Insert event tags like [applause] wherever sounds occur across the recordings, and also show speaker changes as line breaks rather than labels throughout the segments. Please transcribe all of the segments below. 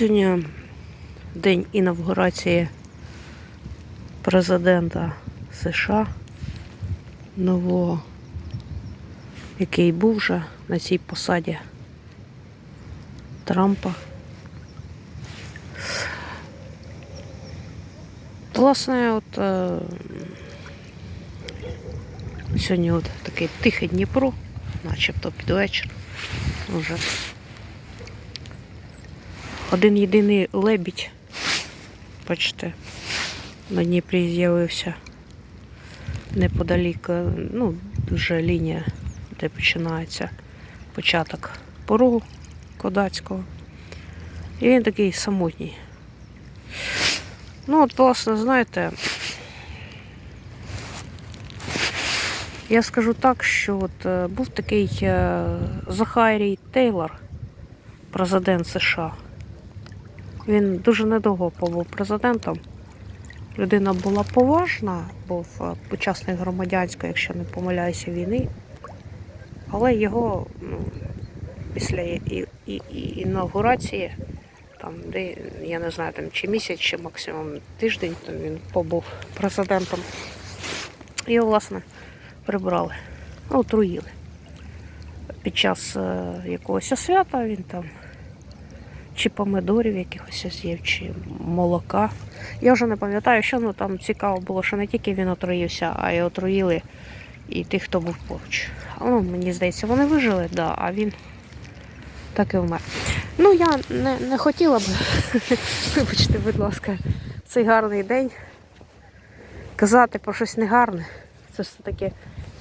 Сьогодні день інавгурації президента США нового, який був вже на цій посаді Трампа. Власне, от е, сьогодні от такий тихий Дніпро, начебто під вечір. Вже один єдиний лебідь, бачите, на Дніпрі з'явився неподалік, е, ну, вже лінія, де починається початок порогу Кодацького. І він такий самотній. Ну, от, власне, знаєте, я скажу так, що от е, був такий е, Захарій Тейлор, президент США. Він дуже недовго побув президентом. Людина була поважна, був е, учасник громадянської, якщо не помиляюся, війни. Але його ну, після і, інаугурації, там, де, я не знаю, там, чи місяць, чи максимум тиждень, там він побув президентом. Його, власне, прибрали, отруїли. Під час е, якогось свята він там чи помидорів якихось з'їв, чи молока. Я вже не пам'ятаю, що ну там цікаво було, що не тільки він отруївся, а й отруїли і тих, хто був поруч. Ну, мені здається, вони вижили, да, а він так і вмер. Ну, я не, не хотіла б, [laughs] вибачте, будь ласка, цей гарний день казати про щось негарне. Це все-таки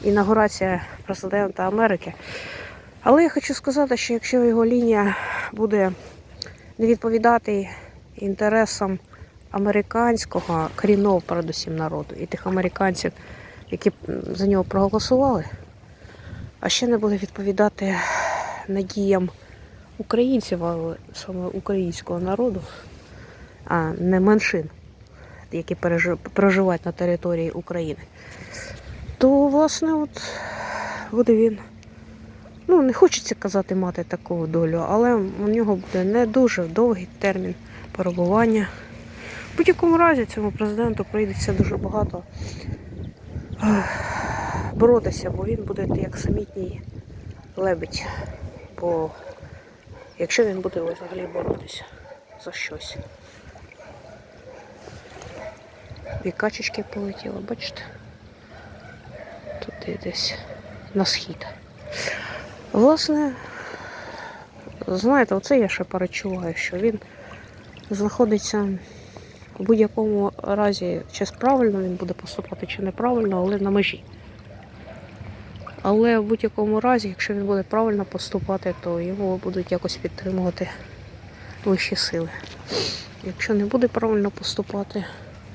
інаугурація президента Америки. Але я хочу сказати, що якщо його лінія буде не відповідати інтересам американського корінного, передусім народу, і тих американців, які за нього проголосували, а ще не буде відповідати надіям українців, але саме українського народу, а не меншин, які проживають на території України, то, власне, от буде він. Ну, не хочеться казати мати таку долю, але у нього буде не дуже довгий термін перебування. В будь-якому разі цьому президенту прийдеться дуже багато боротися, бо він буде як самітній лебедь. Бо якщо він буде взагалі боротися за щось. Дві качечки полетіли, бачите? Туди десь на схід. Власне, знаєте, оце я ще перечуваю, що він знаходиться в будь-якому разі, чи правильно він буде поступати, чи неправильно, але на межі. Але в будь-якому разі, якщо він буде правильно поступати, то його будуть якось підтримувати вищі сили. Якщо не буде правильно поступати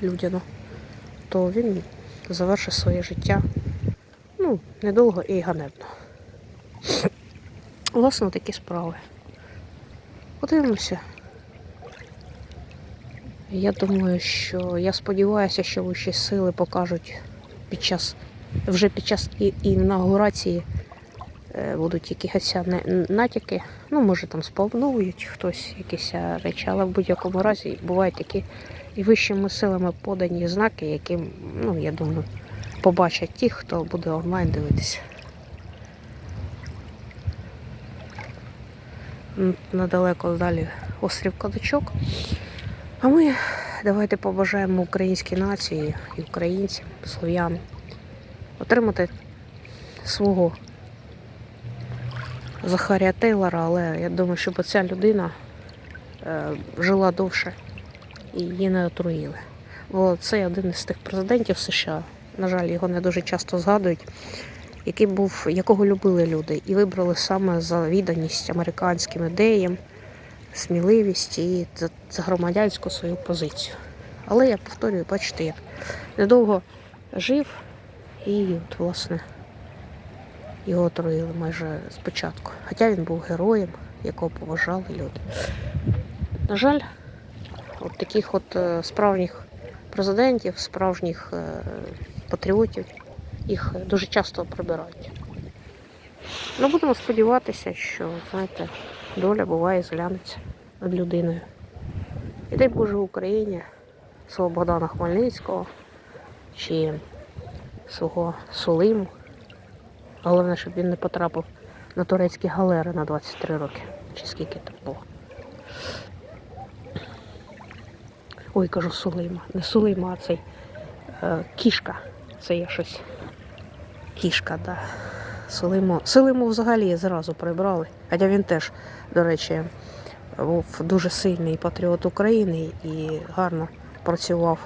людяно, то він завершить своє життя ну, недовго і ганебно. Власне, такі справи. Подивимося. Я думаю, що я сподіваюся, що вищі сили покажуть під час, вже під час інаугурації е, будуть якісь натяки. Ну, може там сповнують хтось якісь е, речі, але в будь-якому разі бувають такі і вищими силами подані знаки, які, ну, я думаю, побачать ті, хто буде онлайн дивитися. Н- недалеко далі острів Кадачок. А ми давайте побажаємо українській нації і українцям, слов'янам отримати свого Захарія Тейлора, але я думаю, щоб ця людина е, жила довше і її не отруїли. Бо це один із тих президентів США. На жаль, його не дуже часто згадують який був, якого любили люди, і вибрали саме за відданість американським ідеям, сміливість і за, громадянську свою позицію. Але я повторюю, бачите, як недовго жив і от, власне, його отруїли майже спочатку. Хоча він був героєм, якого поважали люди. На жаль, от таких от е, справжніх президентів, справжніх е, патріотів їх дуже часто прибирають. Ну, будемо сподіватися, що, знаєте, доля буває зглянеться над людиною. І дай Боже в Україні, свого Богдана Хмельницького чи свого Сулиму. Головне, щоб він не потрапив на турецькі галери на 23 роки. Чи скільки там було. Ой, кажу Сулима. Не Сулима, а цей е, кішка. Це я щось. Кішка, да. Сулиму. Сулиму взагалі зразу прибрали. Хоча він теж, до речі, був дуже сильний патріот України і гарно працював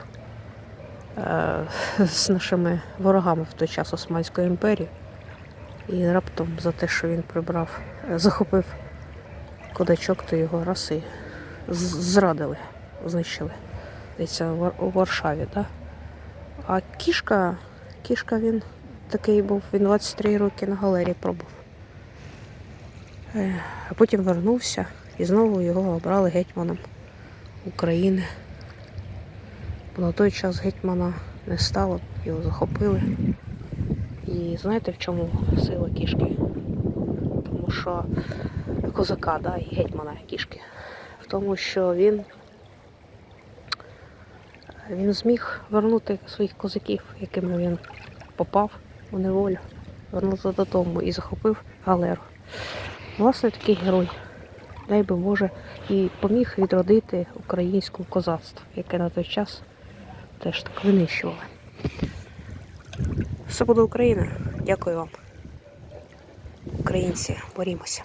е, з нашими ворогами в той час Османської імперії. І раптом за те, що він прибрав, е, захопив кодачок, то його раз і зрадили, знищили. Десь у Варшаві, так? А кішка, кішка він такий був, він 23 роки на галері пробув. Е, А потім вернувся і знову його обрали гетьманом України. Бо на той час гетьмана не стало, його захопили. І знаєте в чому сила кішки? Тому що козака, да, і гетьмана кішки. В тому, що він, він зміг вернути своїх козаків, якими він попав у неволю, вернувся додому і захопив галеру. Власне, такий герой. Дай би може, і поміг відродити українське козацтво, яке на той час теж так винищували. Все буде Україна. Дякую вам. Українці, борімося.